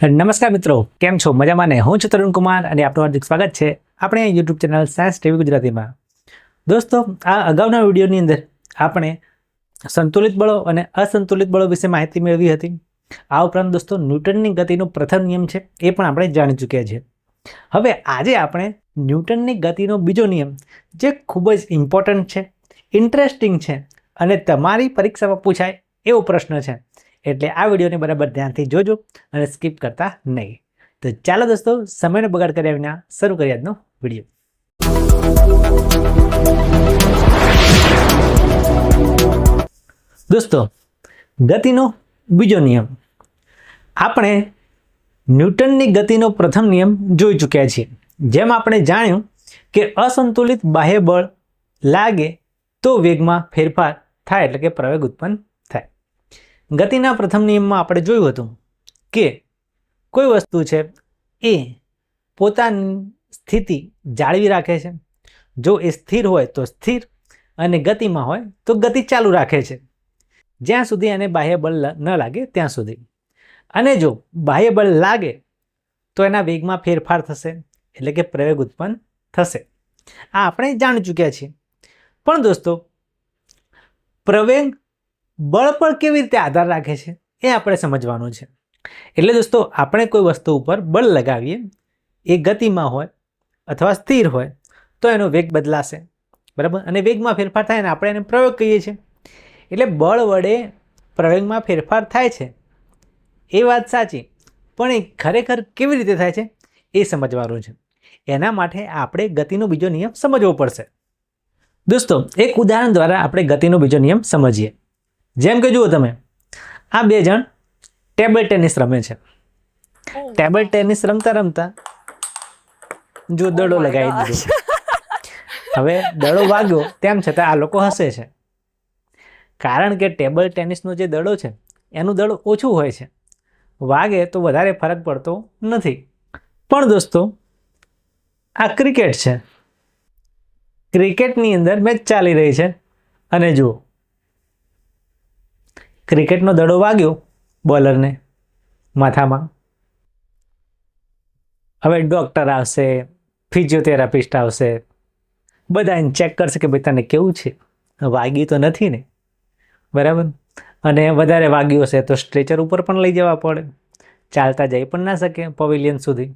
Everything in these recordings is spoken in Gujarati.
નમસ્કાર મિત્રો, કેમ છો? મજામાં ને? હું છું તરુણ કુમાર અને આપનું હાર્દિક સ્વાગત છે આપણે યુટ્યુબ ચેનલ સાયન્સ ટીવી ગુજરાતીમાં. દોસ્તો, આ અગાઉના વિડીયોની અંદર આપણે સંતુલિત બળો અને અસંતુલિત બળો વિશે માહિતી મેળવી હતી. આ ઉપરાંત દોસ્તો, ન્યૂટનની ગતિનો પ્રથમ નિયમ છે એ પણ આપણે જાણી ચૂક્યા છીએ. હવે આજે આપણે ન્યૂટનની ગતિનો બીજો નિયમ, જે ખૂબ જ ઇમ્પોર્ટન્ટ છે ઇન્ટરેસ્ટિંગ છે અને તમારી પરીક્ષામાં પૂછાય એવો પ્રશ્ન છે. એટલે આ વિડીયોને બરાબર ધ્યાનથી જોજો અને સ્કીપ કરતા નહીં. તો ચાલો દોસ્તો, સમયનો બગાડ કર્યા વિના શરૂ કરીએ આજનો વીડિયો. દોસ્તો, ગતિનો બીજો નિયમ. આપણે ન્યૂટનની ગતિનો પ્રથમ નિયમ જોઈ ચૂક્યા છીએ. જેમ આપણે જાણ્યું કે અસંતુલિત બાહ્ય બળ લાગે તો વેગમાં ફેરફાર થાય એટલે કે પ્રવેગ ઉત્પન્ન ગતિના પ્રથમ નિયમમાં આપણે જોયું હતું કે કોઈ વસ્તુ છે એ પોતાની સ્થિતિ જાળવી રાખે છે. જો એ સ્થિર હોય તો સ્થિર અને ગતિમાં હોય તો ગતિ ચાલુ રાખે છે. જ્યાં સુધી એને બાહ્ય બળ ન લાગે ત્યાં સુધી. અને જો બાહ્ય બળ લાગે તો એના વેગમાં ફેરફાર થશે, એટલે કે પ્રવેગ ઉત્પન્ન થશે. આ આપણે જાણી ચૂક્યા છીએ. પણ દોસ્તો, પ્રવેગ બળ પર કેવી રીતે આધાર રાખે છે એ આપણે સમજવાનું છે. એટલે દોસ્તો, આપણે કોઈ વસ્તુ ઉપર બળ લગાવીએ, એ ગતિમાં હોય અથવા સ્થિર હોય, તો એનો વેગ બદલાશે. બરાબર? અને વેગમાં ફેરફાર થાય ને આપણે એને પ્રયોગ કહીએ છીએ. એટલે બળ વડે પ્રયોગમાં ફેરફાર થાય છે. એ વાત સાચી, પણ એ ખરેખર કેવી રીતે થાય છે એ સમજવાનું છે. એના માટે આપણે ગતિનો બીજો નિયમ સમજવો પડશે. દોસ્તો, એક ઉદાહરણ દ્વારા આપણે ગતિનો બીજો નિયમ સમજીએ. જેમ કે જુઓ તમે આ બે જણ ટેબલ ટેનિસ રમે છે. ટેબલ ટેનિસ રમતા રમતા જો દડો લગાવી દીધો. હવે દડો વાગ્યો તેમ છતાં આ લોકો હસે છે. કારણ કે ટેબલ ટેનિસનો જે દડો છે એનું દડો ઓછું હોય છે. વાગે તો વધારે ફરક પડતો નથી. પણ દોસ્તો આ ક્રિકેટ છે. ક્રિકેટની અંદર મેચ ચાલી રહી છે. અને જુઓ ક્રિકેટનો દડો વાગ્યો બોલરને માથામાં. હવે ડૉક્ટર આવશે, ફિઝિયોથેરાપિસ્ટ આવશે બધા એને ચેક કરશે કે ભાઈ તને કેવું છે. વાગી તો નથી ને? બરાબર? અને વધારે વાગ્યું હશે તો સ્ટ્રેચર ઉપર પણ લઈ જવા પડે. ચાલતા જઈ પણ ના શકે પવેલિયન સુધી.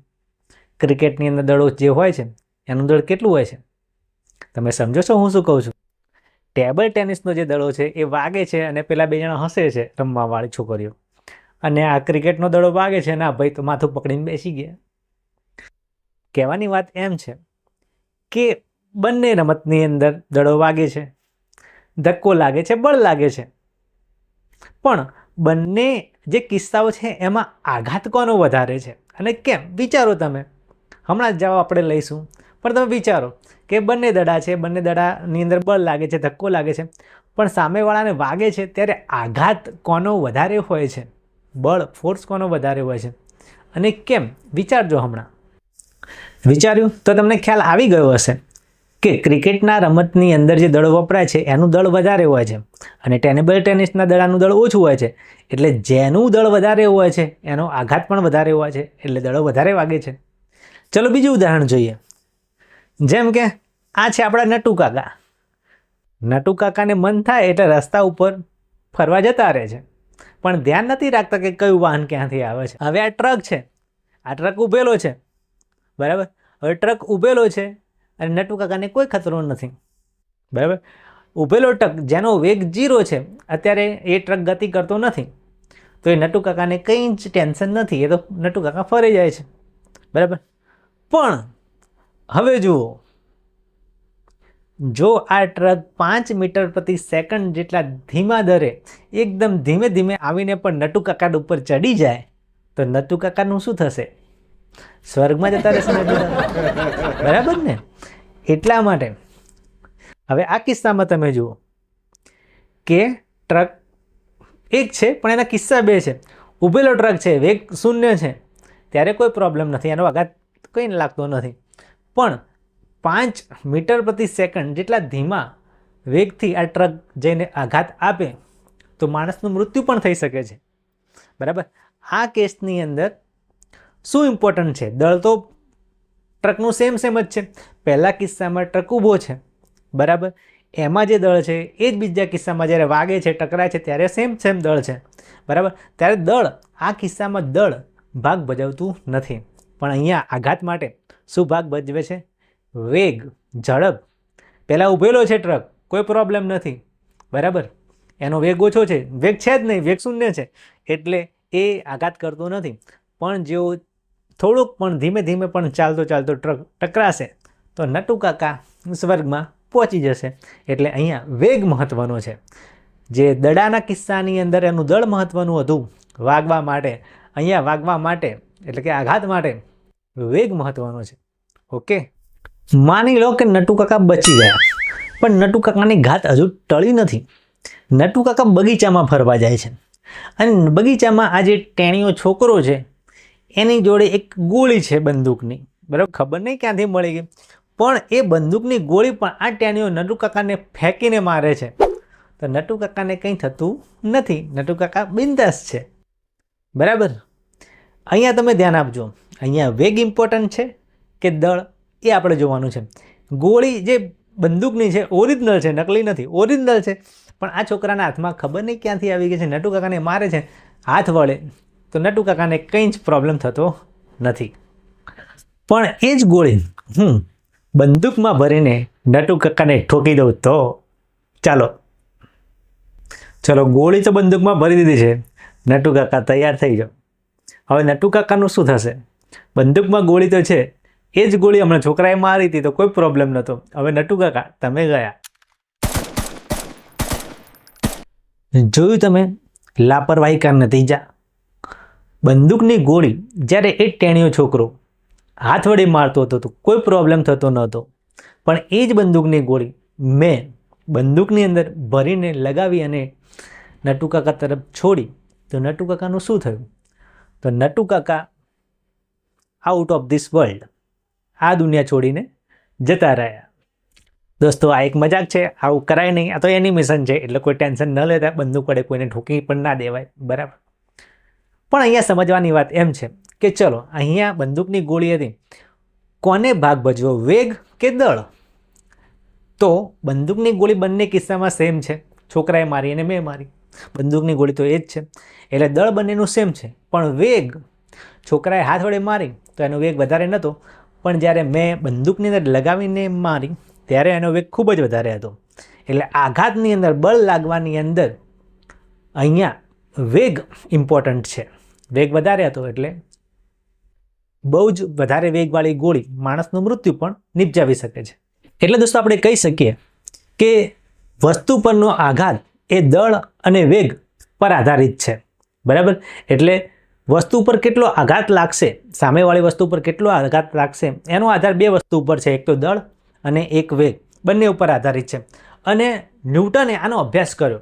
ક્રિકેટની અંદર દડો જે હોય છે, એનું દળ કેટલું હોય છે? તમે સમજો છો હું શું કહું છું? ટેબલ ટેનિસનો જે દડો છે એ વાગે છે અને પેલા બે જણા હસે છે રમવાવાળી છોકરીઓ. અને આ ક્રિકેટનો દડો વાગે છે ને ભાઈ તો માથું પકડીને બેસી ગયા. કહેવાની વાત એમ છે કે બંને રમતની અંદર દડો વાગે છે, ધક્કો લાગે છે, બળ લાગે છે. પણ બંને જે કિસ્સાઓ છે એમાં આઘાત કોનો વધારે છે? અને કેમ? વિચારો તમે. હમણાં જ જવાબ આપણે લઈશું. પણ તમે વિચારો કે બંને દડા છે, બંને દડાની અંદર બળ લાગે છે, ધક્કો લાગે છે, પણ સામેવાળાને વાગે છે ત્યારે આઘાત કોનો વધારે હોય છે? બળ ફોર્સ કોનો વધારે હોય છે? અને કેમ? વિચારજો હમણાં. વિચાર્યું? તો તમને ખ્યાલ આવી ગયો હશે કે ક્રિકેટના રમતની અંદર જે દળ વપરાય છે, એનું દળ વધારે હોય છે અને ટેનેબલ ટેનિસના દડાનું દળ ઓછું હોય છે. એટલે જેનું દળ વધારે હોય છે, એનો આઘાત પણ વધારે હોય છે, એટલે દળો વધારે વાગે છે. ચલો બીજું ઉદાહરણ જોઈએ. જેમ કે, આ છે આપણા નટુ કાકા. નટુ કાકાને મન થાય એટલે રસ્તા ઉપર ફરવા જતા રહે છે. પણ ધ્યાન નથી રાખતા કે કયું વાહન ક્યાંથી આવે છે. હવે આ ટ્રક છે. આ ટ્રક ઊભેલો છે. બરાબર? હવે ટ્રક ઊભેલો છે અને નટુ કાકાને કોઈ ખતરો નથી. બરાબર? ઊભેલો ટ્રક જેનો વેગ જીરો છે, અત્યારે એ ટ્રક ગતિ કરતો નથી. તો એ નટુ કાકાને કંઈ જ ટેન્શન નથી. એ તો નટુ કાકા ફરી જાય છે. બરાબર? પણ હવે જુઓ. જો આ ટ્રક પાંચ મીટર પ્રતિ સેકન્ડ જેટલા ધીમા દરે એકદમ ધીમે ધીમે આવીને પણ નટુ કાકા ઉપર ચડી જાય, તો નટુ કાકાનું શું થશે? સ્વર્ગમાં જતા રહેશે બરાબર ને? એટલા માટે. હવે આ કિસ્સામાં તમે જુઓ કે ટ્રક એક છે, પણ એના કિસ્સા બે છે. ઊભેલો ટ્રક છે, વેગ શૂન્ય છે. ત્યારે કોઈ પ્રોબ્લેમ નથી, એનો આઘાત કંઈ લાગતો નથી. પણ પાંચ મીટર પ્રતિ સેકન્ડ જેટલા ધીમા વેગથી આ ટ્રક જઈને આઘાત આપે, તો માણસનું મૃત્યુ પણ થઈ શકે છે. બરાબર? આ કેસની અંદર શું ઇમ્પોર્ટન્ટ છે? દળ તો ટ્રકનું સેમ સેમ જ છે. પહેલા કિસ્સામાં ટ્રક ઊભો છે. બરાબર? એમાં જે દળ છે, એ જ બીજા કિસ્સામાં જ્યારે વાગે છે, ટકરાય છે, ત્યારે સેમ સેમ દળ છે. બરાબર? ત્યારે દળ, આ કિસ્સામાં દળ ભાગ ભજવતું નથી. પણ અહીંયા આઘાત માટે શું ભાગ ભજવે છે? વેગ, ઝડપ. પહેલાં ઊભેલો છે ટ્રક, કોઈ પ્રોબ્લેમ નથી. બરાબર? એનો વેગ ઓછો છે. વેગ છે જ નહીં, વેગ શૂન્ય છે. એટલે એ આઘાત કરતો નથી. પણ જેઓ થોડુંક પણ ધીમે ધીમે પણ ચાલતો ચાલતો ટ્રક ટકરાશે, તો નટુ કાકા સ્વર્ગમાં પહોંચી જશે. એટલે અહીંયા વેગ મહત્ત્વનો છે. જે દડાના કિસ્સાની અંદર એનું દળ મહત્ત્વનું હતું, વાગવા માટે. અહીંયા વાગવા માટે, એટલે કે આઘાત માટે વેગ મહત્ત્વનો છે. ઓકે? માની લો કે નટુકાકા બચી ગયા. પણ નટુ કાકાની ઘાત હજુ ટળી નથી. નટુ કાકા બગીચામાં ફરવા જાય છે. અને બગીચામાં આ જે ટેણીઓ છોકરો છે, એની જોડે એક ગોળી છે બંદૂકની. બરાબર? ખબર નહીં ક્યાંથી મળી ગઈ? પણ એ બંદૂકની ગોળી પણ આ ટેણીઓ નટુ કાકાને ફેંકીને મારે છે. તો નટુ કાકાને કંઈ થતું નથી. નટુ કાકા બિંદાસ છે. બરાબર? અહીંયા તમે ધ્યાન આપજો. અહીંયા વેગ ઇમ્પોર્ટન્ટ છે કે દળ એ આપણે જોવાનું છે. ગોળી જે બંદૂકની છે ઓરિજિનલ છે, નકલી નથી ઓરિજિનલ છે. પણ આ છોકરાના હાથમાં ખબર નહીં ક્યાંથી આવી ગઈ છે, નટુ કાકાને મારે છે, હાથ વળે, તો નટુ કાકાને કંઈ જ પ્રોબ્લેમ થતો નથી. પણ એ જ ગોળી હું બંદૂકમાં ભરીને નટુ કાકાને ઠોકી દઉં તો ચાલો. ચલો, ગોળી તો બંદૂકમાં ભરી દીધી છે. નટુ કાકા તૈયાર થઈ જાઓ. હવે નટુ કાકાનું શું થશે? બંદૂકમાં ગોળી તો છે. એ જ ગોળી હમણાં છોકરાએ મારી હતી તો કોઈ પ્રોબ્લેમ નહોતો. હવે નટુ કાકા, તમે ગયા. જોયું તમે? લાપરવાહી કા નતીજા બંદૂકની ગોળી, જ્યારે એ ટેણીયો છોકરો હાથ વડે મારતો હતો તો કોઈ પ્રોબ્લેમ થતો નહોતો. પણ એ જ બંદૂકની ગોળી મેં બંદૂકની અંદર ભરીને લગાવી અને નટુ કાકા તરફ છોડી. તો નટુ કાકાનું શું થયું? તો નટુ કાકા આઉટ ઓફ ધીસ વર્લ્ડ. આ દુનિયા છોડીને જતા રહ્યા. દોસ્તો, આ એક મજાક છે, આવું કરાય નહીં. આ તો એનિમેશન છે, એટલે કોઈ ટેન્શન ન લેતા, બંદૂક વડે કોઈને ઠોકી પણ ના દેવાય, બરાબર. પણ અહીંયા સમજવાની વાત એમ છે કે ચલો, અહીંયા બંદૂકની ગોળી હતી. કોને ભાગ ભજવો, વેગ કે દળ? તો બંદૂકની ગોળી બંને કિસ્સામાં સેમ છે. છોકરાએ મારી અને મેં મારી. બંદૂકની ગોળી તો એ જ છે. એટલે દળ બંનેનું સેમ છે. પણ વેગ? છોકરાએ હાથ વડે મારી. તો એનો વેગ વધારે નહોતો પણ જ્યારે મેં બંદૂકની અંદર લગાવીને મારી, ત્યારે એનો વેગ ખૂબ જ વધારે હતો. એટલે આઘાતની અંદર, બળ લાગવાની અંદર અહીંયા વેગ ઇમ્પોર્ટન્ટ છે. વેગ વધારે હતો એટલે બહુ જ વધારે વેગવાળી ગોળી માણસનું મૃત્યુ પણ નિપજાવી શકે છે. એટલે દોસ્તો, આપણે કહી શકીએ કે વસ્તુ પરનો આઘાત એ દળ અને વેગ પર આધારિત છે. બરાબર? એટલે વસ્તુ પર કેટલો આઘાત લાગશે? સામેવાળી વસ્તુ પર કેટલો આઘાત લાગશે? એનો આધાર બે વસ્તુ ઉપર છે, એક તો દળ અને એક વેગ. બંને ઉપર આધારિત છે. અને ન્યૂટને આનો અભ્યાસ કર્યો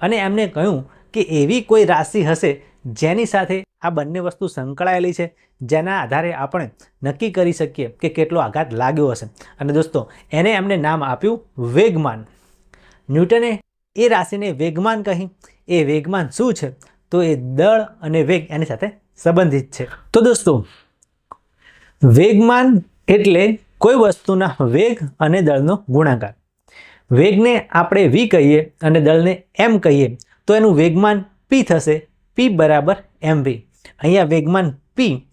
અને એમને કહ્યું કે એવી કોઈ રાશિ હશે જેની સાથે આ બંને વસ્તુ સંકળાયેલી છે, જેના આધારે આપણે નક્કી કરી શકીએ કે કેટલો આઘાત લાગ્યો હશે. અને દોસ્તો, એને એમને નામ આપ્યું વેગમાન. ન્યૂટને એ રાશિને વેગમાન કહી. એ વેગમાન શું છે? તો એ દળ અને વેગ એની સાથે સંબંધિત છે. તો દોસ્તો, વેગમાન એટલે કોઈ વસ્તુના વેગ અને દળનો ગુણાકાર. વેગને આપણે વી કહીએ અને દળને એમ કહીએ તો એનું વેગમાન પી થશે, પી બરાબર એમ વી. અહીંયા વેગમાન પી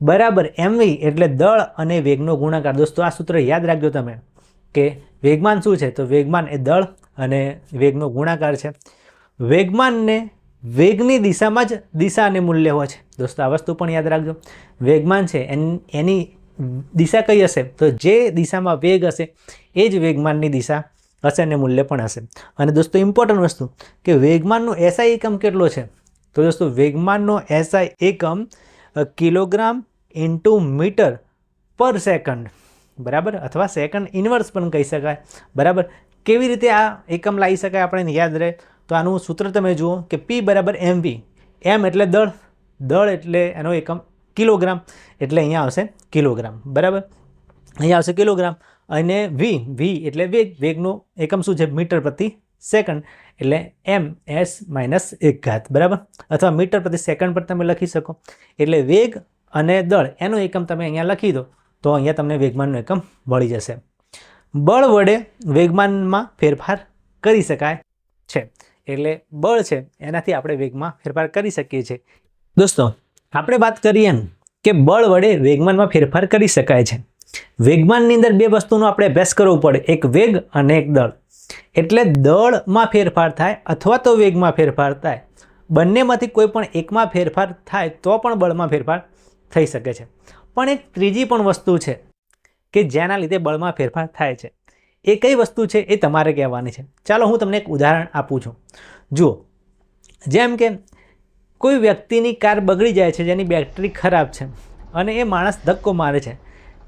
બરાબર એમ વી એટલે દળ અને વેગનો ગુણાકાર. દોસ્તો, આ સૂત્ર યાદ રાખજો તમે કે વેગમાન શું છે? તો વેગમાન એ દળ અને વેગનો ગુણાકાર છે. વેગમાનને વેગની દિશામાં જ દિશા અને મૂલ્ય હોય છે. દોસ્તો, આ વસ્તુ પણ યાદ રાખજો. વેગમાન છે, એન- દિશા કઈ હશે? તો જે દિશામાં વેગ હશે, એ જ વેગમાનની દિશા હશે અને મૂલ્ય પણ હશે. અને દોસ્તો ઇમ્પોર્ટન્ટ વસ્તુ કે વેગમાનનો એસઆઈ એકમ કેટલો છે? તો દોસ્તો, વેગમાનનો એસઆઈ એકમ kilogram into metre per second. બરાબર? અથવા સેકન્ડ ઇન્વર્સ પણ કહી શકાય. બરાબર? કેવી રીતે આ એકમ લાવી શકાય આપણે યાદ રહે? તો આનું સૂત્ર તમે જુઓ કે પી બરાબર એમ વી એમ એટલે દળ. દળ એટલે એનો એકમ કિલોગ્રામ. એટલે અહીંયા આવશે કિલોગ્રામ. બરાબર? અહીંયા આવશે કિલોગ્રામ. અને વી વી એટલે વેગ. વેગનો એકમ શું છે? મીટર પ્રતિ સેકન્ડ. એટલે એમ એસ માઇનસ એક ઘાત. બરાબર? અથવા મીટર પ્રતિ સેકન્ડ પર તમે લખી શકો. એટલે વેગ અને દળ, એનો એકમ તમે અહીંયા લખી દો, તો અહીંયા તમને વેગમાનનો એકમ મળી જશે. બળ વડે વેગમાનમાં ફેરફાર કરી શકાય છે. એટલે બળ છે, એનાથી આપણે વેગમાં ફેરફાર કરી શકીએ છીએ. દોસ્તો, આપણે વાત કરીએ એમ કે બળ વડે વેગમાનમાં ફેરફાર કરી શકાય છે. વેગમાનની અંદર બે વસ્તુનો આપણે અભ્યાસ કરવો પડે, એક વેગ અને એક દળ. એટલે દળમાં ફેરફાર થાય અથવા તો વેગમાં ફેરફાર થાય. બંનેમાંથી કોઈ પણ એકમાં ફેરફાર થાય તો પણ બળમાં ફેરફાર થઈ શકે છે. પણ એક ત્રીજી પણ વસ્તુ છે કે જેના લીધે બળમાં ફેરફાર થાય છે. એ કઈ વસ્તુ છે એ તમારે કહેવાની છે. ચાલો હું તમને એક ઉદાહરણ આપું છું. જુઓ, જેમ કે કોઈ વ્યક્તિની કાર બગડી જાય છે, જેની બેટરી ખરાબ છે અને એ માણસ ધક્કો મારે છે.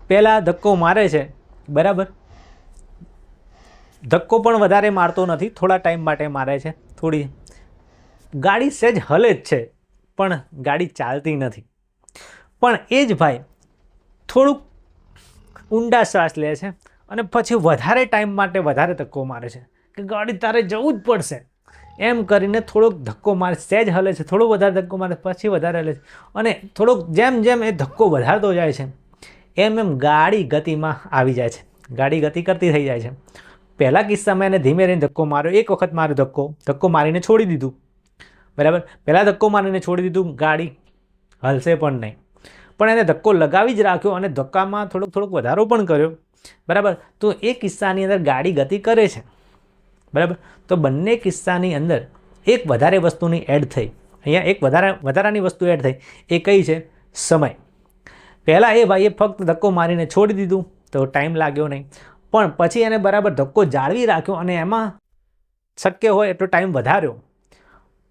પહેલાં ધક્કો મારે છે, બરાબર? ધક્કો પણ વધારે મારતો નથી, થોડા ટાઈમ માટે મારે છે, થોડી. ગાડી સહેજ હલે જ છે, પણ ગાડી ચાલતી નથી. પણ એ જ ભાઈ થોડુંક ઊંડા શ્વાસ લે છે અને પછી વધારે ટાઈમ માટે વધારે ધક્કો મારે છે કે ગાડી તારે જવું જ પડશે. એમ કરીને થોડોક ધક્કો મારે સહેજ હલે છે, થોડો વધારે ધક્કો મારે, પછી વધારે હલે છે. અને થોડોક જેમ જેમ એ ધક્કો વધારતો જાય છે, એમ એમ ગાડી ગતિમાં આવી જાય છે. ગાડી ગતિ કરતી થઈ જાય છે. પહેલાં કિસ્સામાં એને ધીમે રહીને ધક્કો માર્યો, એક વખત માર્યો ધક્કો ધક્કો મારીને છોડી દીધું. બરાબર? પહેલાં ધક્કો મારીને છોડી દીધું, ગાડી હલશે પણ નહીં. પણ એને ધક્કો લગાવી જ રાખ્યો અને ધક્કામાં થોડોક થોડોક વધારો પણ કર્યો. બરાબર? તો એ કિસ્સાની અંદર ગાડી ગતિ કરે છે. બરાબર? તો બંને કિસ્સાની અંદર એક વધારે વસ્તુની એડ થઈ. અહીંયા એક વધારા, વધારાની વસ્તુ એડ થઈ. એ કઈ છે? સમય. પહેલાં એ ભાઈએ ફક્ત ધક્કો મારીને છોડી દીધું, તો ટાઈમ લાગ્યો નહીં. પણ પછી એને બરાબર ધક્કો જાળવી રાખ્યો અને એમાં શક્ય હોય એટલો ટાઈમ વધાર્યો.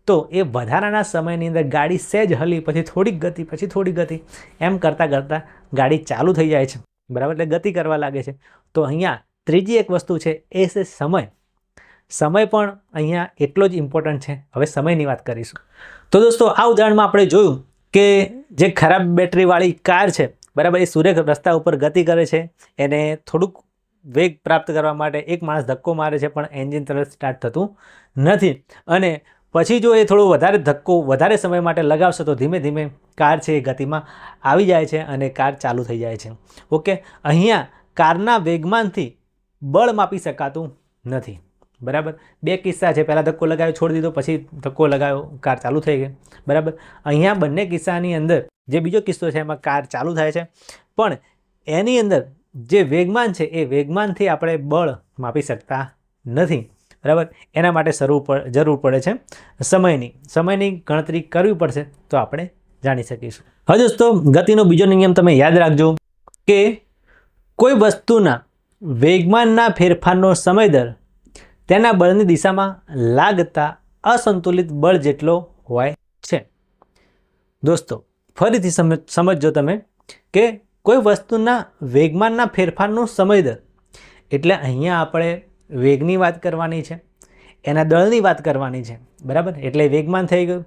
તો એ વધારાના સમયની અંદર ગાડી સહેજ હલી, પછી થોડીક ગતિ, પછી થોડી ગતિ. એમ કરતાં કરતાં ગાડી ચાલુ થઈ જાય છે. બરાબર? એટલે ગતિ કરવા લાગે છે. તો અહીંયા ત્રીજી એક વસ્તુ છે, એ છે સમય. સમય પણ અહીંયા એટલો જ ઇમ્પોર્ટન્ટ છે. હવે સમયની વાત કરીશું. તો દોસ્તો, આ ઉદાહરણમાં આપણે જોયું કે જે ખરાબ બેટરીવાળી કાર છે, બરાબર, એ સૂર્ય રસ્તા ઉપર ગતિ કરે છે. એને થોડુંક વેગ પ્રાપ્ત કરવા માટે એક માણસ ધક્કો મારે છે, પણ એન્જિન તરત સ્ટાર્ટ થતું નથી. અને પછી જો એ થોડો વધારે ધક્કો વધારે સમય માટે લગાવશે તો ધીમે ધીમે કાર છે એ ગતિમાં આવી જાય છે અને કાર ચાલુ થઈ જાય છે. ઓકે? અહીંયા કારના વેગમાનથી બળ માપી શકાતું નથી. બરાબર? બે કિસ્સા છે. પહેલાં ધક્કો લગાવ્યો, છોડી દીધો, પછી ધક્કો લગાવ્યો, કાર ચાલુ થઈ ગઈ. બરાબર? અહીંયા બંને કિસ્સાની અંદર જે બીજો કિસ્સો છે એમાં કાર ચાલુ થાય છે. પણ એની અંદર જે વેગમાન છે એ વેગમાનથી આપણે બળ માપી શકતા નથી. બરાબર? એના માટે શરૂ જરૂર પડે છે સમયની. સમયની ગણતરી કરવી પડશે તો આપણે જાણી શકીશું. હવે દોસ્તો, ગતિનો બીજો નિયમ તમે યાદ રાખજો કે કોઈ વસ્તુના વેગમાનના ફેરફારનો સમય દર તેના બળની દિશામાં લાગતા અસંતુલિત બળ જેટલો હોય છે. દોસ્તો, ફરીથી સમજ, સમજજો તમે કે કોઈ વસ્તુના વેગમાનના ફેરફારનો સમય દર એટલે અહીંયા આપણે વેગની વાત કરવાની છે, એના દળની વાત કરવાની છે, બરાબર? એટલે વેગમાન થઈ ગયું.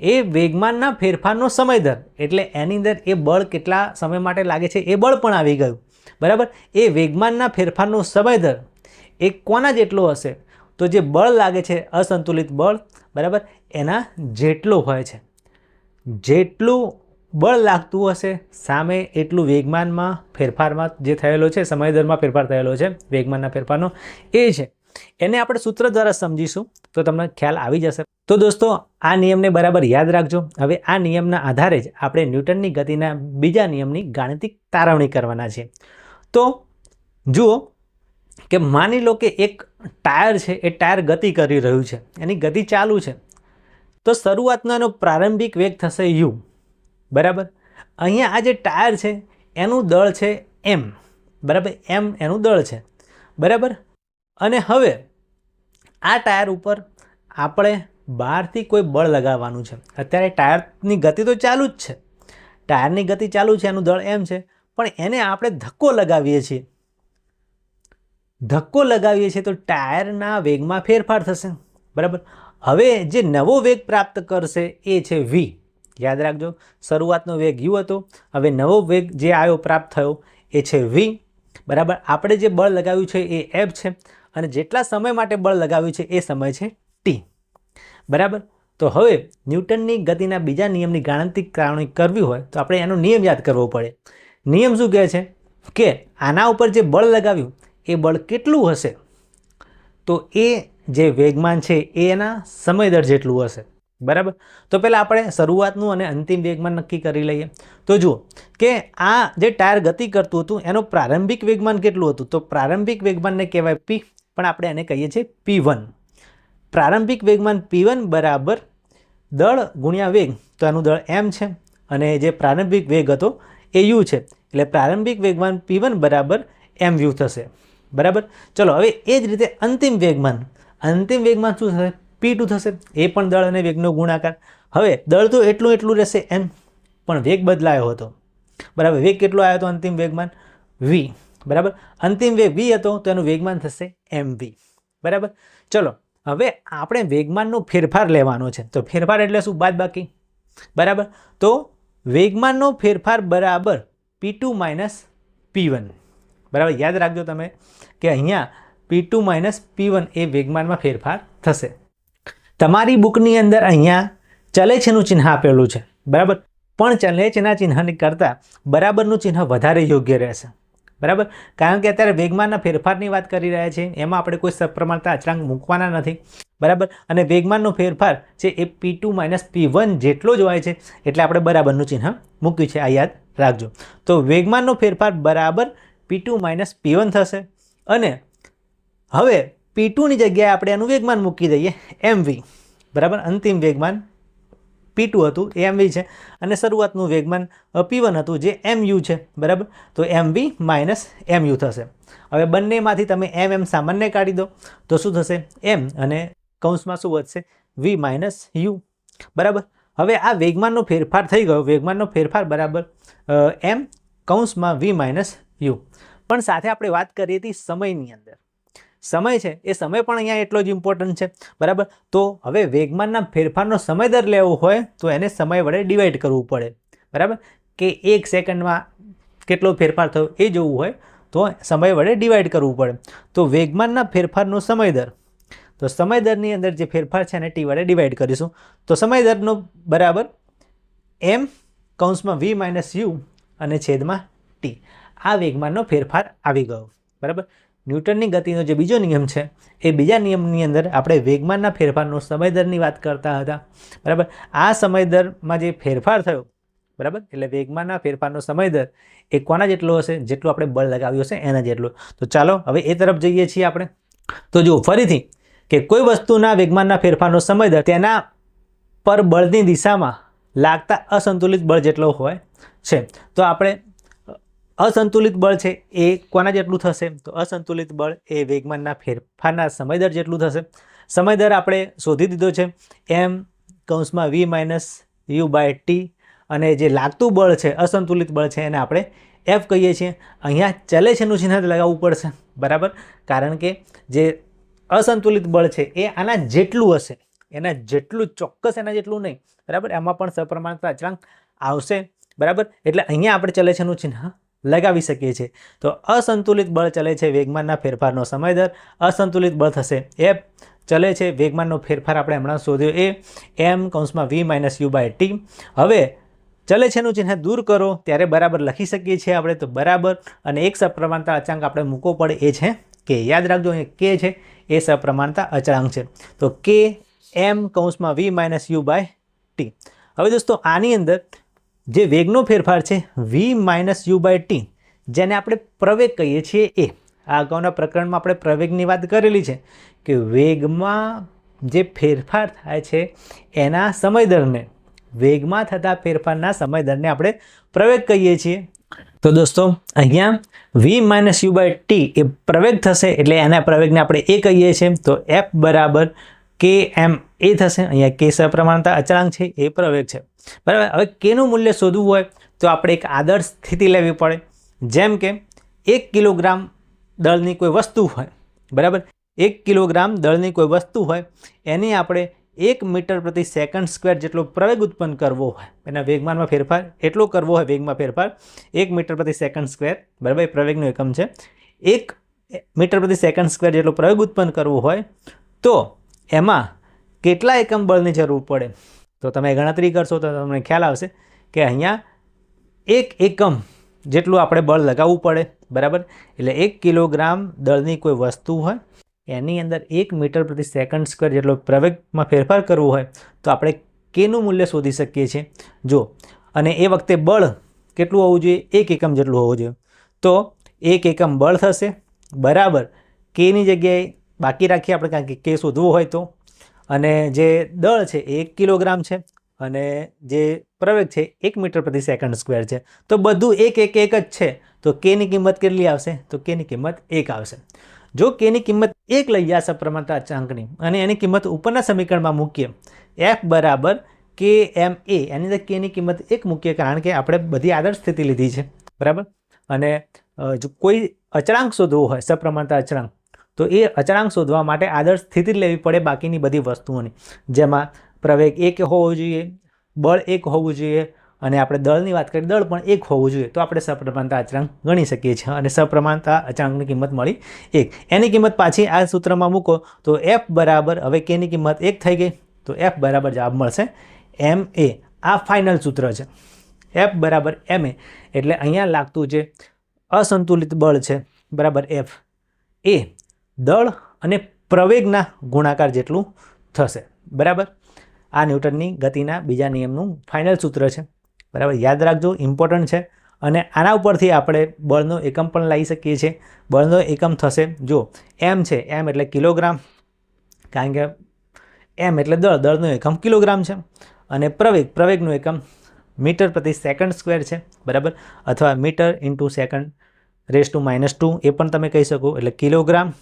એ વેગમાનના ફેરફારનો સમય દર એટલે એની અંદર એ બળ કેટલા સમય માટે લાગે છે, એ બળ પણ આવી ગયું, બરાબર? એ વેગમાનના ફેરફારનો સમય દર એ કોના જેટલો હશે, તો જે બળ લાગે છે, અસંતુલિત બળ, બરાબર? એના જેટલો હોય છે. જેટલું બળ લાગતું હશે સામે એટલું વેગમાનમાં ફેરફારમાં જે થયેલો છે સમય દરમાં ફેરફાર થયેલો છે, વેગમાનના ફેરફારનો, એ છે. એને આપણે સૂત્ર દ્વારા સમજીશું તો તમને ખ્યાલ આવી જશે. તો દોસ્તો, આ નિયમને બરાબર યાદ રાખજો. હવે આ નિયમના આધારે જ આપણે ન્યૂટનની ગતિના બીજા નિયમની ગાણિતિક તારવણી કરવાના છે. તો જુઓ કે માની લો કે એક ટાયર છે, એ ટાયર ગતિ કરી રહ્યું છે. એની ગતિ ચાલુ છે. તો શરૂઆતનો પ્રારંભિક વેગ થશે યુ. બરાબર? અહીંયા આ જે ટાયર છે, એનું દળ છે એમ બરાબર? એમ એનું દળ છે. બરાબર? અને હવે આ ટાયર ઉપર આપણે બહારથી કોઈ બળ લગાવવાનું છે. અત્યારે ટાયરની ગતિ તો ચાલુ જ છે. ટાયરની ગતિ ચાલુ છે, એનું દળ એમ છે. પણ એને આપણે ધક્કો લગાવીએ છીએ. ધક્કો લગાવીએ છીએ તો ટાયરના વેગમાં ફેરફાર થશે. બરાબર? હવે જે નવો વેગ પ્રાપ્ત કરશે એ છે વી યાદ રાખજો, શરૂઆતનો વેગ યુ હતો, હવે નવો વેગ જે આવ્યો પ્રાપ્ત થયો એ છે વી બરાબર? આપણે જે બળ લગાવ્યું છે એ એફ છે અને જેટલા સમય માટે બળ લગાવ્યું છે એ સમય છે ટી બરાબર? તો હવે ન્યૂટનની ગતિના બીજા નિયમની ગાણિતિક કારણી કરવી હોય તો આપણે એનો નિયમ યાદ કરવો પડે. નિયમ શું કહે છે? કે આના ઉપર જે બળ લગાવ્યું, એ બળ કેટલું હશે? તો એ જે વેગમાન છે એ એના સમય દર જેટલું હશે. બરાબર? તો પહેલાં આપણે શરૂઆતનું અને અંતિમ વેગમાન નક્કી કરી લઈએ. તો જુઓ કે આ જે ટાયર ગતિ કરતું હતું, એનું પ્રારંભિક વેગમાન કેટલું હતું? તો પ્રારંભિક વેગમાનને કહેવાય પી પણ આપણે એને કહીએ છીએ પી પ્રારંભિક વેગમાન પી બરાબર દળ ગુણ્યા વેગ. તો એનું દળ એમ છે અને જે પ્રારંભિક વેગ હતો એ યુ છે. એટલે પ્રારંભિક વેગમાન પી બરાબર એમ યુ થશે. બરાબર? ચલો, હવે એ જ રીતે અંતિમ વેગમાન. અંતિમ વેગમાન શું થશે? પી ટુ થશે, એ પણ દળ અને વેગનો ગુણાકાર. હવે દળ તો એટલું એટલું રહેશે એમ, પણ વેગ બદલાયો હતો. બરાબર, વેગ કેટલો આવ્યો હતો અંતિમ વેગમાન? વી બરાબર? અંતિમ વેગ વી હતો, તો એનું વેગમાન થશે એમ વી બરાબર? ચલો, હવે આપણે વેગમાનનો ફેરફાર લેવાનો છે. તો ફેરફાર એટલે શું? બાદ બાકી બરાબર? તો વેગમાનનો ફેરફાર બરાબર P two minus P one બરાબર? યાદ રાખજો તમે કે અહીંયા P two minus P one એ વેગમાનમાં ફેરફાર થશે. તમારી બુકની અંદર અહીંયા ચલેછેનું ચિહ્ન આપેલું છે. બરાબર? પણ ચલેચના ચિહ્નની કરતાં બરાબરનું ચિહ્ન વધારે યોગ્ય રહેશે. બરાબર? કારણ કે અત્યારે વેગમાનના ફેરફારની વાત કરી રહ્યા છીએ એમાં આપણે કોઈ સપ્રમાણતા અચળાંક મૂકવાના નથી. બરાબર? અને વેગમાનનો ફેરફાર છે એ P two minus P one જેટલો જ હોય છે, એટલે આપણે બરાબરનું ચિહ્ન મૂક્યું છે. આ યાદ રાખજો. તો વેગમાનનો ફેરફાર બરાબર P two minus P one થશે. અને હવે પી ટુની જગ્યાએ આપણે એનું વેગમાન મૂકી દઈએ એમ વી બરાબર? અંતિમ વેગમાન પી ટુ હતું, એ એમ વી છે. અને શરૂઆતનું વેગમાન પી વન હતું, જે એમ યુ છે. બરાબર? તો એમ વી માઇનસ એમ યુ થશે. હવે બંનેમાંથી તમે એમ એમ સામાન્ય કાઢી દો, તો શું થશે? એમ અને કૌંસમાં શું વધશે? V minus u. બરાબર? હવે આ વેગમાનનો ફેરફાર થઈ ગયો. વેગમાનનો ફેરફાર બરાબર એમ કૌંસમાં વી માઇનસ યુ. પણ સાથે આપણે વાત કરીએ હતી સમયની અંદર. સમય છે, એ સમય પણ અહીંયા એટલો જ ઇમ્પોર્ટન્ટ છે, બરાબર? તો હવે વેગમાનના ફેરફારનો સમય દર લેવો હોય, તો એને સમય વડે ડિવાઈડ કરવું પડે, બરાબર? કે એક સેકન્ડમાં કેટલો ફેરફાર થયો એ જોવું હોય, તો સમય વડે ડિવાઈડ કરવું પડે. તો વેગમાનના ફેરફારનો સમય દર. તો સમય દરની અંદર જે ફેરફાર છે, એને ટી વડે ડિવાઈડ કરીશું. તો સમય દરનો બરાબર એમ કૌંસમાં વી માઇનસ યુ અને છેદમાં ટી આ વેગમાનનો ફેરફાર આવી ગયો, બરાબર? ન્યૂટનની ગતિનો જે બીજો નિયમ છે, એ બીજા નિયમની અંદર આપણે વેગમાનના ફેરફારનો સમય દરની વાત કરતા હતા. બરાબર? આ સમય દરમાં જે ફેરફાર થયો, બરાબર? એટલે વેગમાનના ફેરફારનો સમય દર એ કોના જેટલો હશે? જેટલું આપણે બળ લગાવ્યું હશે, એના જેટલો. તો ચાલો, હવે એ તરફ જઈએ છીએ આપણે. તો જુઓ, ફરીથી કે કોઈ વસ્તુના વેગમાનના ફેરફારનો સમય દર તેના પર બળની દિશામાં લાગતા અસંતુલિત બળ જેટલો હોય છે. તો આપણે અસંતુલિત બળ છે એ કોના જેટલું થશે? તો અસંતુલિત બળ એ વેગમાનના ફેરફારના સમયદર જેટલું થશે. સમયદર આપણે શોધી દીધો છે. એમ કૌંસમાં v minus u by t અને જે લાગતું બળ છે, અસંતુલિત બળ છે, એને આપણે એફ કહીએ છીએ. અહીંયા ચલે છેનું ચિહ્ન લગાવવું પડશે. બરાબર? કારણ કે જે અસંતુલિત બળ છે એ આના જેટલું હશે. એના જેટલું ચોક્કસ એના જેટલું નહીં. બરાબર? એમાં પણ સપ્રમાણતા અચળાંક આવશે. બરાબર? એટલે અહીંયા આપણે ચલે છેનું ચિહ્ન લગાવી શકીએ છીએ. તો અસંતુલિત બળ ચલે છે વેગમાનના ફેરફારનો સમય દર અસંતુલિત બળ થશે. એ ચલે છે વેગમાનનો ફેરફાર આપણે હમણાં શોધ્યો. એ એમ કૌંસમાં v minus u by t હવે ચલે છેનું ચિહ્ન દૂર કરો. ત્યારે બરાબર લખી શકીએ છીએ આપણે. તો બરાબર. અને એક સપ્રમાણતા અચાંક આપણે મૂકવો પડે. એ છે કે યાદ રાખજો, અહીંયા કે છે. એ સપ્રમાણતા અચળાંક છે. તો કે એમ કૌંસમાં v minus u by t હવે દોસ્તો, આની અંદર જે વેગનો ફેરફાર છે v minus u by t જેને આપણે પ્રવેગ કહીએ છીએ એ આ અગાઉના પ્રકરણમાં આપણે પ્રવેગની વાત કરેલી છે કે વેગમાં જે ફેરફાર થાય છે, એના સમય દરને વેગમાં થતા ફેરફારના સમય દરને આપણે પ્રવેગ કહીએ છીએ. તો દોસ્તો, અહીંયા v minus u by t એ પ્રવેગ થશે, એટલે એના પ્રવેગને આપણે એ કહીએ છીએ. તો એફ બરાબર કે એમ એ થશે. અહીંયા કે સપ્રમાણતા અચળાંક છે, એ પ્રવેગ છે. બરાબર? હવે કેનું મૂલ્ય શોધવું હોય તો આપણે એક આદર્શ સ્થિતિ લેવી પડે. જેમ કે એક કિલોગ્રામ દળની કોઈ વસ્તુ હોય, બરાબર? એક કિલોગ્રામ દળની કોઈ વસ્તુ હોય, એની આપણે એક મીટર પ્રતિ સેકન્ડ સ્ક્વેર જેટલો પ્રવેગ ઉત્પન્ન કરવો હોય, એના વેગમાનમાં ફેરફાર, એટલો કરવો હોય વેગમાં ફેરફાર, એક મીટર પ્રતિ સેકન્ડ સ્ક્વેર, બરાબર? પ્રવેગનો એકમ છે. એક મીટર પ્રતિ સેકન્ડ સ્ક્વેર જેટલો પ્રવેગ ઉત્પન્ન કરવો હોય, તો એમાં કેટલા એકમ બળની જરૂર પડે? તો તમે ગણતરી કરશો તો તમને ખ્યાલ આવશે કે અહીંયા એક એકમ જેટલું આપણે બળ લગાવવું પડે, બરાબર? એટલે એક કિલોગ્રામ દળની કોઈ વસ્તુ હોય, એની અંદર એક મીટર પ્રતિ સેકન્ડ સ્ક્વેર જેટલો પ્રવેગમાં ફેરફાર કરવો હોય, તો આપણે કેનું મૂલ્ય શોધી શકીએ છીએ? જો, અને એ વખતે બળ કેટલું હોવું જોઈએ? એક એકમ જેટલું હોવું જોઈએ. તો એક એકમ બળ થશે, બરાબર? કેની જગ્યાએ બાકી રાખીએ આપણે? કારણ કે કે શોધવું હોય તો. અને જે દળ છે એ એક કિલોગ્રામ છે અને જે પ્રવેગ છે એક મીટર પ્રતિ સેકન્ડ સ્ક્વેર છે. તો બધું એક એક એક જ છે. તો કેની કિંમત કેટલી આવશે? તો કેની કિંમત એક આવશે. જો કેની કિંમત એક લઈએ આ સપ્રમાણતા અચાંકની અને એની કિંમત ઉપરના સમીકરણમાં મૂકીએ એફ બરાબર કે એમ એ એની અંદર કેની કિંમત એક મૂકીએ કારણ કે આપણે બધી આદર્શ સ્થિતિ લીધી છે. બરાબર? અને જો કોઈ અચળાંક શોધવું હોય સપ્રમાણતા અચળાંક તો એ અચળાંક શોધવા માટે આદર્શ સ્થિતિ લેવી પડે બાકીની બધી વસ્તુઓની. જેમાં પ્રવેગ એક હોવો જોઈએ, બળ એક હોવું જોઈએ, અને આપણે દળની વાત કરીએ, દળ પણ એક હોવું જોઈએ. તો આપણે સપ્રમાણતા અચળાંક ગણી શકીએ છીએ અને સપ્રમાણતા અચળાંકની કિંમત મળી એક. એની કિંમત પાછી આ સૂત્રમાં મૂકો તો એફ બરાબર, હવે કેની કિંમત એક થઈ ગઈ, તો એફ બરાબર જવાબ મળશે એમ એ આ ફાઇનલ સૂત્ર છે. એફ બરાબર એમ એ એટલે અહીંયા લાગતું જે અસંતુલિત બળ છે, બરાબર એફ એ દળ અને પ્રવેગના ગુણાકાર જેટલું થશે. બરાબર? આ ન્યૂટનની ગતિના બીજા નિયમનું ફાઇનલ સૂત્ર છે. બરાબર? યાદ રાખજો ઇમ્પોર્ટન્ટ છે. અને આના ઉપરથી આપણે બળનો એકમ પણ લાવી શકીએ છીએ. બળનો એકમ થશે જો એમ છે એમ એટલે કિલોગ્રામ, કારણ કે એમ એટલે દળ, દળનો એકમ કિલોગ્રામ છે. અને પ્રવેગ, પ્રવેગનું એકમ મીટર પ્રતિ સેકન્ડ સ્ક્વેર છે. બરાબર? અથવા metre into second raise to minus two એ પણ તમે કહી શકો. એટલે કિલોગ્રામ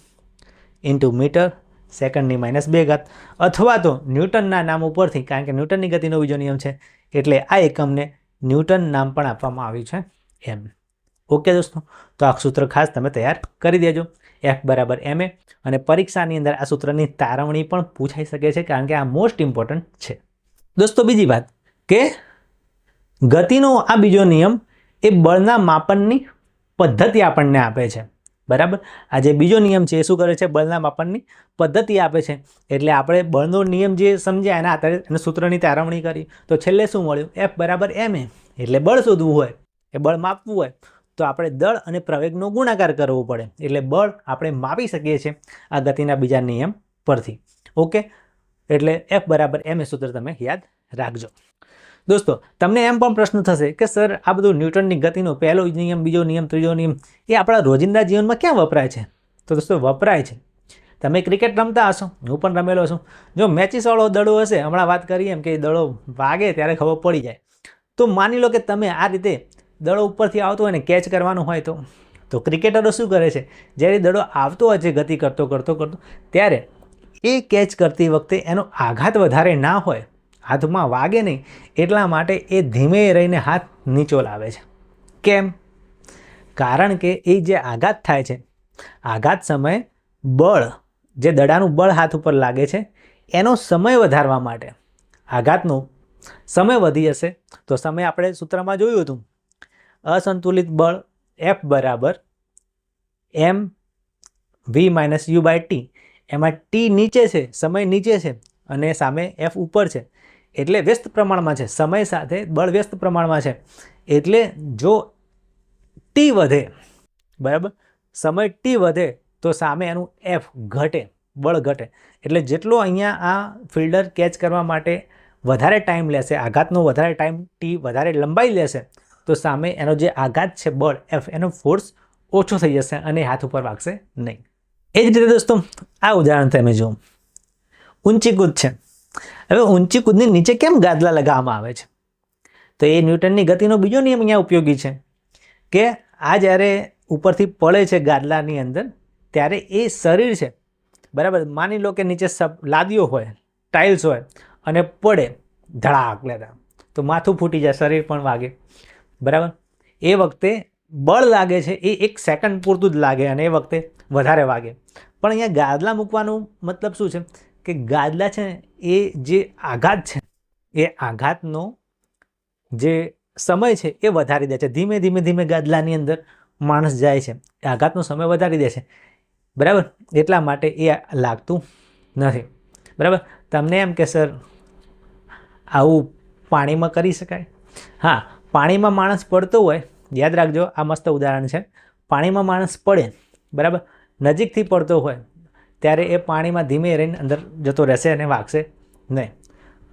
ઇન્ટુ મીટર સેકન્ડની માઇનસ બે ઘાત, અથવા તો ન્યૂટનના નામ ઉપરથી, કારણ કે ન્યૂટનની ગતિનો બીજો નિયમ છે, એટલે આ એકમને ન્યૂટન નામ પણ આપવામાં આવ્યું છે, એમ. ઓકે દોસ્તો, તો આ સૂત્ર ખાસ તમે તૈયાર કરી દેજો. એફ બરાબર એમ અને પરીક્ષાની અંદર આ સૂત્રની તારવણી પણ પૂછાઈ શકે છે, કારણ કે આ મોસ્ટ ઇમ્પોર્ટન્ટ છે. દોસ્તો, બીજી વાત કે ગતિનો આ બીજો નિયમ એ બળના માપનની પદ્ધતિ આપણને આપે છે. બરાબર? આ જે બીજો નિયમ છે, એ શું કરે છે? બળના માપનની પદ્ધતિ આપે છે. એટલે આપણે બળનો નિયમ જે સમજ્યા, એના આધારે એને સૂત્રની તારવણી કરી. તો છેલ્લે શું મળ્યું? એફ બરાબર એમ એટલે બળ શોધવું હોય, એ બળ માપવું હોય, તો આપણે દળ અને પ્રવેગનો ગુણાકાર કરવો પડે. એટલે બળ આપણે માપી શકીએ છીએ આ ગતિના બીજા નિયમ પરથી. ઓકે? એટલે એફ બરાબર એમ એ સૂત્ર તમે યાદ રાખજો. દોસ્તો, તમને એમ પણ પ્રશ્ન થશે કે, સર, આ બધું ન્યૂટનની ગતિનો પહેલો નિયમ, બીજો નિયમ, ત્રીજો નિયમ, એ આપણા રોજિંદા જીવનમાં ક્યાં વપરાય છે? તો દોસ્તો, વપરાય છે. તમે ક્રિકેટ રમતા હશો, હું પણ રમેલો છું. જો મેચિસવાળો દડો હશે, હમણાં વાત કરીએ એમ કે દડો વાગે ત્યારે ખબર પડી જાય. તો માની લો કે તમે આ રીતે દડો ઉપરથી આવતો હોય ને કેચ કરવાનું હોય તો તો ક્રિકેટરો શું કરે છે? જ્યારે દડો આવતો હોય છે, ગતિ કરતો કરતો કરતો, ત્યારે એ કેચ કરતી વખતે એનો આઘાત વધારે ના હોય. હાથમાં વાગે નહીં, એટલા માટે એ ધીમે રહીને હાથ નીચો લાવે છે. કેમ? કારણ કે એ જે આઘાત થાય છે, આઘાત સમયે બળ, જે દડાનું બળ હાથ ઉપર લાગે છે, એનો સમય વધારવા માટે. આઘાતનો સમય વધી જશે, તો સમય આપણે સૂત્રમાં જોયું હતું. અસંતુલિત બળ એફ બરાબર m v minus u by t એમાં ટી નીચે છે, સમય નીચે છે, અને સામે એફ ઉપર છે. એટલે વ્યસ્ત પ્રમાણમાં છે. સમય સાથે બળ વ્યસ્ત પ્રમાણમાં છે. એટલે જો ટી વધે, બરાબર? સમય ટી વધે તો સામે એનું એફ ઘટે, બળ ઘટે. એટલે જેટલો અહીંયા આ ફિલ્ડર કેચ કરવા માટે વધારે ટાઈમ લેશે, આઘાતનો વધારે ટાઈમ ટી વધારે લંબાઈ લેશે, તો સામે એનો જે આઘાત છે, બળ એફ એનો ફોર્સ ઓછો થઈ જશે અને હાથ ઉપર વાગશે નહીં. એ જ રીતે દોસ્તો, આ ઉદાહરણ તમે જુઓ. ઊંચી કૂદ છે. હવે ઊંચી કૂદની નીચે કેમ ગાદલા લગાવવામાં આવે છે? તો એ ન્યૂટનની ગતિનો બીજો નિયમ અહીંયા ઉપયોગી છે કે આ જ્યારે ઉપરથી પડે છે ગાદલાની અંદર, ત્યારે એ શરીર છે, બરાબર? માની લો કે નીચે સબ, લાદીઓ હોય, ટાઇલ્સ હોય અને પડે ધડાક લેતા તો માથું ફૂટી જાય, શરીર પણ વાગે, બરાબર? એ વખતે બળ લાગે છે, એ એક સેકન્ડ પૂરતું જ લાગે અને એ વખતે વધારે વાગે. પણ અહીંયા ગાદલા મૂકવાનું મતલબ શું છે? કે ગાદલા છે ને, એ જે આઘાત છે, એ આઘાતનો જે સમય છે, એ વધારી દે છે. ધીમે ધીમે ધીમે ગાદલાની અંદર માણસ જાય છે. એ આઘાતનો સમય વધારી દે છે. બરાબર? એટલા માટે એ લાગતું નથી. બરાબર? તમને એમ કે, સર, આવું પાણીમાં કરી શકાય? હા, પાણીમાં માણસ પડતો હોય, યાદ રાખજો, આ મસ્ત ઉદાહરણ છે. પાણીમાં માણસ પડે, બરાબર? નજીકથી પડતો હોય ત્યારે એ પાણીમાં ધીમે રહીને અંદર જતો રહેશે અને વાગશે નહીં.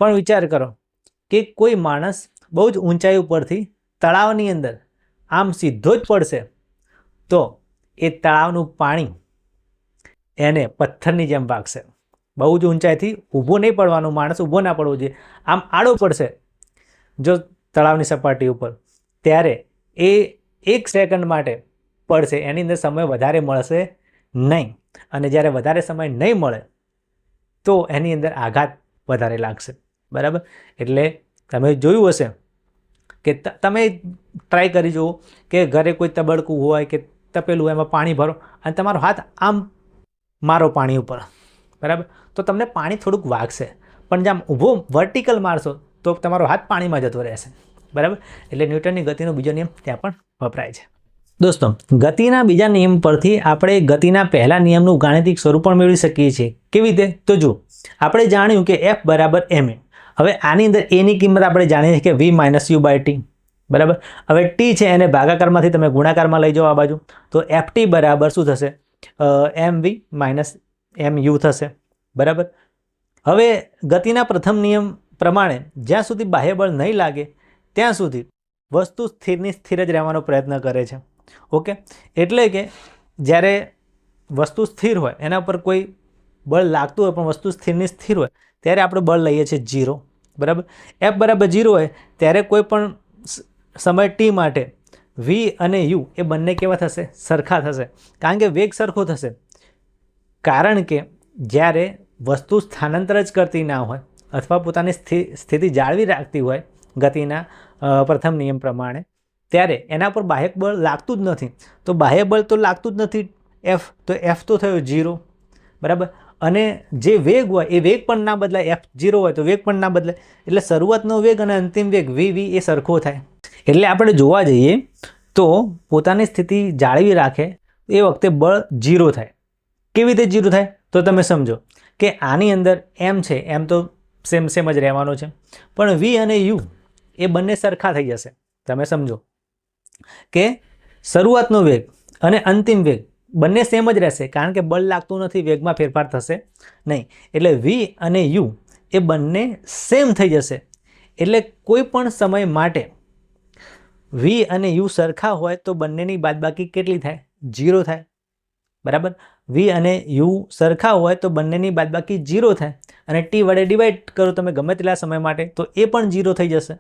પણ વિચાર કરો કે કોઈ માણસ બહુ જ ઊંચાઈ ઉપરથી તળાવની અંદર આમ સીધો જ પડશે, તો એ તળાવનું પાણી એને પથ્થરની જેમ વાગશે. બહુ જ ઊંચાઈથી ઊભો નહીં પડવાનું, માણસ ઊભો ના પડવો જોઈએ. આમ આડો પડશે જો તળાવની સપાટી ઉપર. ત્યારે એ એક સેકન્ડ માટે પડશે, એની અંદર સમય વધારે મળશે નહીં. અને જ્યારે વધારે સમય નહીં મળે, તો એની અંદર આઘાત વધારે લાગશે. બરાબર? એટલે તમે જોયું હશે કે તમે ટ્રાય કરી જુઓ કે ઘરે કોઈ તબડકું હોય કે તપેલું હોય, એમાં પાણી ભરો અને તમારો હાથ આમ મારો પાણી ઉપર. બરાબર? તો તમને પાણી થોડુંક વાગશે. પણ જેમ ઊભો વર્ટિકલ મારશો, તો તમારો હાથ પાણીમાં જતો રહેશે. બરાબર? એટલે ન્યૂટનની ગતિનો બીજો નિયમ ત્યાં પણ વપરાય છે. દોસ્તો, ગતિના બીજા નિયમ પરથી આપણે ગતિના પહેલા નિયમનું ગાણિતિક સ્વરૂપ પણ મેળવી શકીએ છીએ. કેવી રીતે? તો જુઓ, આપણે જાણ્યું કે એફ બરાબર એમ હવે આની અંદર એની કિંમત આપણે જાણીએ છીએ કે v minus u by t બરાબર? હવે ટી છે એને ભાગાકારમાંથી તમે ગુણાકારમાં લઈ જાઓ આ બાજુ. તો એફ ટી બરાબર શું થશે? એમ વી માઇનસ એમ યુ થશે. બરાબર? હવે ગતિના પ્રથમ નિયમ પ્રમાણે જ્યાં સુધી બાહ્યબળ નહીં લાગે, ત્યાં સુધી વસ્તુ સ્થિરની સ્થિર જ રહેવાનો પ્રયત્ન કરે છે. ઓકે? એટલે કે જ્યારે વસ્તુ સ્થિર હોય, એના પર કોઈ બળ લાગતું હોય, પણ વસ્તુ સ્થિરની સ્થિર હોય, ત્યારે આપણે બળ લઈએ છીએ જીરો. બરાબર? એફ બરાબર જીરો હોય, ત્યારે કોઈ પણ સમય ટી માટે વી અને યુ એ બંને કેવા થશે? સરખા થશે. કારણ કે વેગ સરખો થશે. કારણ કે જ્યારે વસ્તુ સ્થાનાંતર જ કરતી ના હોય, અથવા પોતાની સ્થિ- સ્થિતિ જાળવી રાખતી હોય ગતિના પ્રથમ નિયમ પ્રમાણે ત્યારે એના પર બાહ્યક બળ લાગતું જ નથી. તો બાહ્ય બળ તો લાગતું જ નથી. એફ તો એફ તો થયો જીરો બરાબર? અને જે વેગ હોય, એ વેગ પણ ના બદલાય. એફ જીરો હોય તો વેગ પણ ના બદલાય. એટલે શરૂઆતનો વેગ અને અંતિમ વેગ વી વી એ સરખો થાય. એટલે આપણે જોવા જઈએ તો પોતાની સ્થિતિ જાળવી રાખે, એ વખતે બળ જીરો થાય. કેવી રીતે જીરો થાય? તો તમે સમજો કે આની અંદર એમ છે એમ તો સેમ સેમ જ રહેવાનો છે. પણ વી અને યુ એ બંને સરખા થઈ જશે. તમે સમજો. કે શરૂઆતનો વેગ અને અંતિમ વેગ બંને સેમ જ રહેશે, કારણ કે બળ લાગતું નથી, વેગમાં ફેરફાર થશે નહીં. એટલે વી અને યુ એ બંને સેમ થઈ જશે. એટલે કોઈ પણ સમય માટે વી અને યુ સરખા હોય તો બંનેની બાદબાકી કેટલી થાય? જીરો થાય. બરાબર? વી અને યુ સરખા હોય તો બંનેની બાદબાકી જીરો થાય. અને ટી વડે ડિવાઈડ કરો તમે ગમે તેટલા સમય માટે, તો એ પણ જીરો થઈ જશે.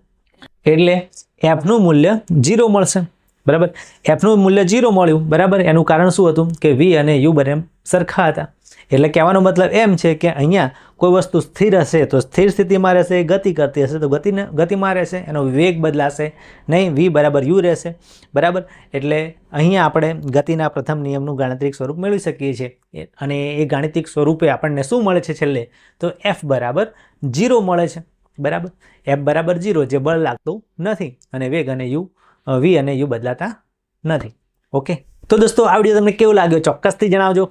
એટલે એફનું મૂલ્ય જીરો મળશે. બરાબર? એફનું મૂલ્ય જીરો મળ્યું, બરાબર? એનું કારણ શું હતું? કે વી અને યુ બંને સરખા હતા. એટલે કહેવાનો મતલબ એમ છે કે અહીંયા કોઈ વસ્તુ સ્થિર હશે તો સ્થિર સ્થિતિમાં રહેશે, ગતિ કરતી હશે તો ગતિને ગતિમાં રહેશે, એનો વેગ બદલાશે નહીં વી બરાબર યુ રહેશે. બરાબર? એટલે અહીંયા આપણે ગતિના પ્રથમ નિયમનું ગાણિતિક સ્વરૂપ મેળવી શકીએ છીએ. અને એ ગાણિતિક સ્વરૂપે આપણને શું મળે છે છેલ્લે? તો એફ બરાબર જીરો મળે છે. બરાબર? એફ બરાબર જીરો જે બળ લાગતું નથી અને વેગ અને યુ વી અને યુ બદલાતા નથી. ઓકે તો દોસ્તો, આ વીડિયો તમને કેવો લાગ્યો? ચોક્કસથી જણાવજો.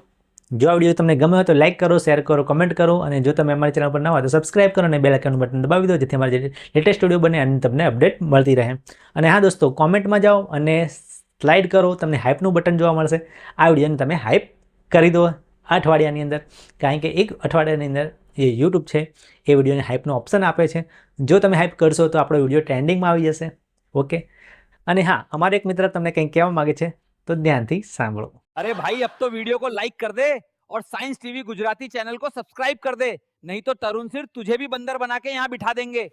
જો આ વીડિયો તમને ગમે હોય તો લાઇક કરો શેર કરો કમેન્ટ કરો અને જો તમે અમારી ચેનલ પર ન હોય તો સબસ્ક્રાઇબ કરો અને બે આઇકનનું બટન દબાવી દો જેથી અમારી લેટેસ્ટ વીડિયો બને અને તમને અપડેટ મળતી રહે. અને હા, દોસ્તો કોમેન્ટમાં જાઓ અને સ્લાઇડ કરો, તમને હાઇપનું બટન જોવા મળશે. આ વિડીયોને તમે હાઇપ કરી દો અઠવાડિયાની અંદર. કારણ કે એક અઠવાડિયાની અંદર એ યુટ્યુબ છે એ વિડીયોને હાઇપનો ઓપ્શન આપે છે જો તમે હાઇપ કરશો તો આપણો વિડીયો ટ્રેન્ડિંગમાં આવી જશે ઓકે અને હા અમારો એક મિત્ર તમને કંઈક કહેવા માગે છે તો ધ્યાનથી સાંભળો अरे भाई अब तो वीडियो को लाइक कर दे और साइंस टीवी गुजराती चैनल को सब्सक्राइब कर दे नहीं तो तरुण सिर तुझे भी बंदर बना के यहाँ बिठा देंगे